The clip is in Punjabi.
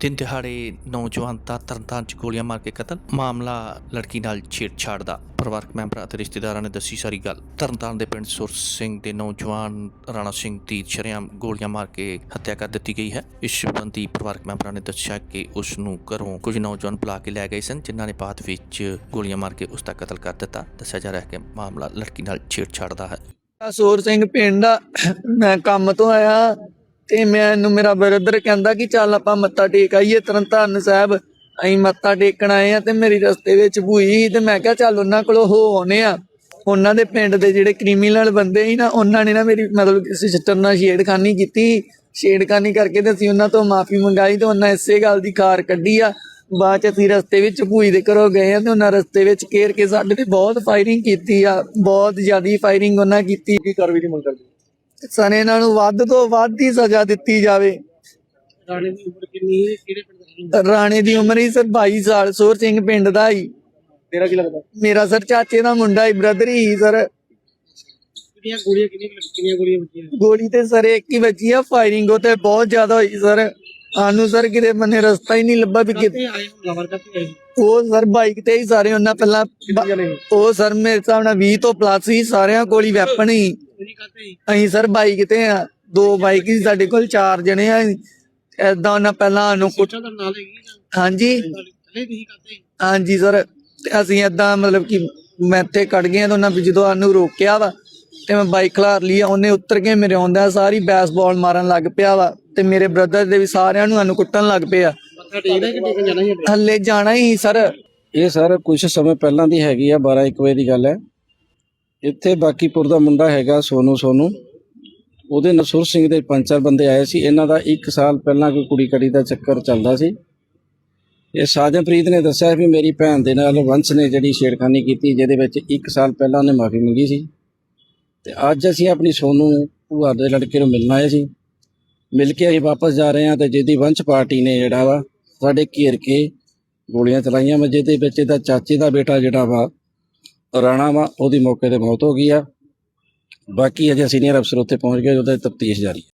ਦਿਨ ਦਿਹਾੜੇ ਨੌਜਵਾਨ ਦਾ ਤਰਨਤਾਰਨ ਚ ਗੋਲੀਆਂ ਮਾਰ ਕੇ ਕਤਲ, ਮਾਮਲਾ ਲੜਕੀ ਨਾਲ ਛੇੜਛਾੜ ਦਾ। ਪਰਿਵਾਰਕ ਮੈਂਬਰਾਂ ਅਤੇ ਰਿਸ਼ਤੇਦਾਰਾਂ ਨੇ ਦੱਸੀ ਸਾਰੀ ਗੱਲ। ਤਰਨਤਾਰਨ ਦੇ ਪਿੰਡ ਸੁਰ ਸਿੰਘ ਦੇ ਨੌਜਵਾਨ ਰਾਣਾ ਸਿੰਘ ਦੀ ਸ਼ਰੇਆਮ ਗੋਲੀਆਂ ਮਾਰ ਕੇ ਹੱਤਿਆ ਕਰ ਦਿੱਤੀ ਗਈ ਹੈ। ਇਸ ਸੰਬੰਧੀ ਪਰਿਵਾਰਕ ਮੈਂਬਰਾਂ ਨੇ ਦੱਸਿਆ ਕਿ ਉਸ ਨੂੰ ਘਰੋਂ ਕੁਝ ਨੌਜਵਾਨ ਬੁਲਾ ਕੇ ਲੈ ਗਏ ਸਨ, ਜਿਨ੍ਹਾਂ ਨੇ ਬਾਅਦ ਵਿੱਚ ਗੋਲੀਆਂ ਮਾਰ ਕੇ ਉਸ ਦਾ ਕਤਲ ਕਰ ਦਿੱਤਾ। ਦੱਸਿਆ ਜਾ ਰਿਹਾ ਹੈ ਕਿ ਮਾਮਲਾ ਲੜਕੀ ਨਾਲ ਛੇੜਛਾੜ ਦਾ ਹੈ। ਸੋਰ ਸਿੰਘ ਪਿੰਡ ਮੈਂ ਕੰਮ ਤੋਂ ਆਇਆ। ਤੇ ਮੈਨੂੰ ਮੇਰਾ ਬ੍ਰਦਰ ਕਹਿੰਦਾ ਕਿ ਚੱਲ ਆਪਾਂ ਮੱਥਾ ਟੇਕ ਆਈਏ, ਤਰਨਤਾਰਨ ਸਾਹਿਬ। ਅਸੀਂ ਮੱਥਾ ਟੇਕਣ ਆਏ ਆ ਤੇ ਮੇਰੀ ਰਸਤੇ ਵਿੱਚ ਭੂਈ ਸੀ ਤੇ ਮੈਂ ਕਿਹਾ ਚੱਲ ਉਹਨਾਂ ਕੋਲੋਂ ਹੋ ਆਉਨੇ ਆ। ਉਹਨਾਂ ਦੇ ਪਿੰਡ ਦੇ ਜਿਹੜੇ ਕ੍ਰਿਮੀਨਲ ਬੰਦੇ ਸੀ ਨਾ, ਉਹਨਾਂ ਨੇ ਨਾ ਮੇਰੀ ਮਤਲਬ ਕਿਸੇ ਸਿਸਟਰ ਨਾਲ ਛੇੜਖਾਨੀ ਕੀਤੀ। ਛੇੜਖਾਨੀ ਕਰਕੇ ਤੇ ਅਸੀਂ ਉਹਨਾਂ ਤੋਂ ਮਾਫੀ ਮੰਗਾਈ ਤੇ ਉਹਨਾਂ ਇਸੇ ਗੱਲ ਦੀ ਕਾਰ ਕੱਢੀ ਆ। ਬਾਅਦ ਚ ਅਸੀਂ ਰਸਤੇ ਵਿੱਚ ਭੂਈ ਦੇ ਘਰੋਂ ਗਏ ਆ ਤੇ ਉਹਨਾਂ ਰਸਤੇ ਵਿੱਚ ਘੇਰ ਕੇ ਸਾਡੇ ਤੇ ਬਹੁਤ ਫਾਇਰਿੰਗ ਕੀਤੀ ਆ। ਬਹੁਤ ਜ਼ਿਆਦੀ ਫਾਇਰਿੰਗ ਉਹਨਾਂ ਕੀਤੀ। ਕੀ ਕਾਰਵਾਈ ਦੀ ਮੰਗ ਕਰਦੇ ਸਨੇ ਇਹਨਾਂ ਨੂੰ ਵੱਧ ਤੋਂ ਵੱਧ ਹੀ ਸਜ਼ਾ ਦਿੱਤੀ ਜਾਵੇ। ਰਾਣੇ ਦੀ ਉਮਰ ਕਿੰਨੀ ਹੈ? ਕਿਹੜੇ ਪਿੰਡ ਦਾ ਰਹਿਣ ਰਾਣੇ ਦੀ ਉਮਰ ਹੀ ਸਰ 22 ਸਾਲ ਸੋਰ ਸਿੰਘ ਪਿੰਡ ਦਾ ਹੀ। ਤੇਰਾ ਕੀ ਲੱਗਦਾ? ਮੇਰਾ ਸਰ ਚਾਚੇ ਦਾ ਮੁੰਡਾ ਹੀ ਬ੍ਰਦਰ ਹੀ ਸਰ। ਕਿੰਨੀਆਂ ਗੋਲੀਆਂ ਕਿੰਨੀਆਂ ਕੁ- ਕਿੰਨੀਆਂ ਗੋਲੀਆਂ ਵੱਜੀਆਂ? ਗੋਲੀ ਤੇ ਸਰ ਇੱਕ ਹੀ ਵੱਜੀ ਆ ਫਾਇਰਿੰਗ ਉਹ ਤੇ ਬਹੁਤ ਜ਼ਿਆਦਾ ਹੋਈ ਸਰ। ਸਾਨੂੰ ਸਰ ਕਿਤੇ ਬੰਨੇ ਰਸਤਾ ਹੀ ਨਹੀਂ ਲੱਭਾ ਵੀ ਕਿੱਥੇ ਆਏ ਹਮਲਾਵਰ ਕਿੱਥੇ ਆਏ? ਉਹ ਸਰ ਬਾਈਕ ਤੇ ਹੀ ਸਾਰੇ ਉਹਨਾਂ ਪਹਿਲਾਂ? ਉਹ ਸਰ ਮੇਰੇ ਹਿਸਾਬ ਨਾਲ 20 ਤੋਂ ਪਲੱਸ ਹੀ ਸਾਰਿਆਂ ਕੋਲ ਹੀ ਵੈਪਨ ਹੀ। ਕਾਤੇ? ਅਸੀਂ ਸਰ ਬਾਈਕ ਤੇ ਆ ਦੋ ਬਾਈਕ ਹੀ ਸਾਡੇ ਕੋਲ ਚਾਰ ਜਣੇ ਆ ਐਦਾਂ ਉਹਨਾਂ ਪਹਿਲਾਂ ਸਾਨੂੰ ਕੁੱਟ ਸੋਚਾਂ ਦਾ ਨਾਲ ਹੈਗੀ ਜਾਂ ਹਾਂਜੀ? ਹਾਂਜੀ ਸਰ ਅਸੀਂ ਏਦਾਂ ਮਤਲਬ ਕਿ ਮੈਂ ਇੱਥੇ ਕੱਢ ਗਿਆ ਤੇ ਉਹਨਾਂ ਵੀ ਜਦੋਂ ਸਾਨੂੰ ਰੋਕਿਆ ਵਾ ਤੇ ਮੈਂ ਬਾਈਕ ਖਲਾਰ ਲਈ ਆ, ਉਹਨੇ ਉੱਤਰ ਕੇ ਮੇਰੇ ਆਉਂਦਾ ਸਾਰੀ ਬੈਸਬਾਲ ਮਾਰਨ ਲੱਗ ਪਿਆ ਵਾ ਤੇ ਮੇਰੇ ਬ੍ਰਦਰ ਦੇ ਵੀ ਸਾਰਿਆਂ ਨੂੰ ਸਾਨੂੰ ਕੁੱਟਣ ਲੱਗ ਪਿਆ ਸੀ? ਥੱਲੇ ਜਾਣਾ ਹੀ ਸਰ। ਇਹ ਸਰ ਕੁਝ ਸਮੇਂ ਪਹਿਲਾਂ ਦੀ ਹੈਗੀ ਆ 12 1 ਵਜੇ ਦੀ ਗੱਲ ਹੈ। ਇੱਥੇ ਬਾਕੀਪੁਰ ਦਾ ਮੁੰਡਾ ਹੈਗਾ ਸੋਨੂ ਸੋਨੂ। ਉਹਦੇ ਨਸੁਰ ਸਿੰਘ ਦੇ ਪੰਜ ਚਾਰ ਬੰਦੇ ਆਏ ਸੀ। ਇਹਨਾਂ ਦਾ 1 ਸਾਲ ਪਹਿਲਾਂ ਕੋਈ ਕੁੜੀ ਕੜੀ ਦਾ ਚੱਕਰ ਚੱਲਦਾ ਸੀ। ਇਹ ਸਾਜਨਪ੍ਰੀਤ ਨੇ ਦੱਸਿਆ ਵੀ ਮੇਰੀ ਭੈਣ ਦੇ ਨਾਲ ਵੰਸ਼ ਨੇ ਜਿਹੜੀ ਛੇੜਖਾਨੀ ਕੀਤੀ, ਜਿਹਦੇ ਵਿੱਚ 1 ਸਾਲ ਪਹਿਲਾਂ ਉਹਨੇ ਮਾਫੀ ਮੰਗੀ ਸੀ। ਤੇ ਅੱਜ ਅਸੀਂ ਆਪਣੀ ਸੋਨੂ ਭੂਆ ਦੇ ਲੜਕੇ ਨੂੰ ਮਿਲਣ ਆਏ ਸੀ। ਮਿਲ ਕੇ ਅਸੀਂ ਵਾਪਸ ਜਾ ਰਹੇ ਹਾਂ ਤੇ ਜਿਹਦੀ ਵੰਸ਼ ਪਾਰਟੀ ਨੇ ਜਿਹੜਾ ਵਾ, ਸਾਡੇ ਘੇਰ ਕੇ ਗੋਲੀਆਂ ਚਲਾਈਆਂ ਵਾ, ਜਿਹਦੇ ਵਿੱਚ ਇਹਦਾ ਚਾਚੇ ਦਾ ਬੇਟਾ ਜਿਹੜਾ ਵਾ ਰਾਣਾ ਵਾ, ਉਹਦੀ ਮੌਕੇ ਤੇ ਮੌਤ ਹੋ ਗਈ ਆ। ਬਾਕੀ ਅਜੇ ਸੀਨੀਅਰ ਅਫਸਰ ਉੱਥੇ ਪਹੁੰਚ ਗਏ, ਉਹਦਾ ਤਫਤੀਸ਼ ਜਾਰੀ ਹੈ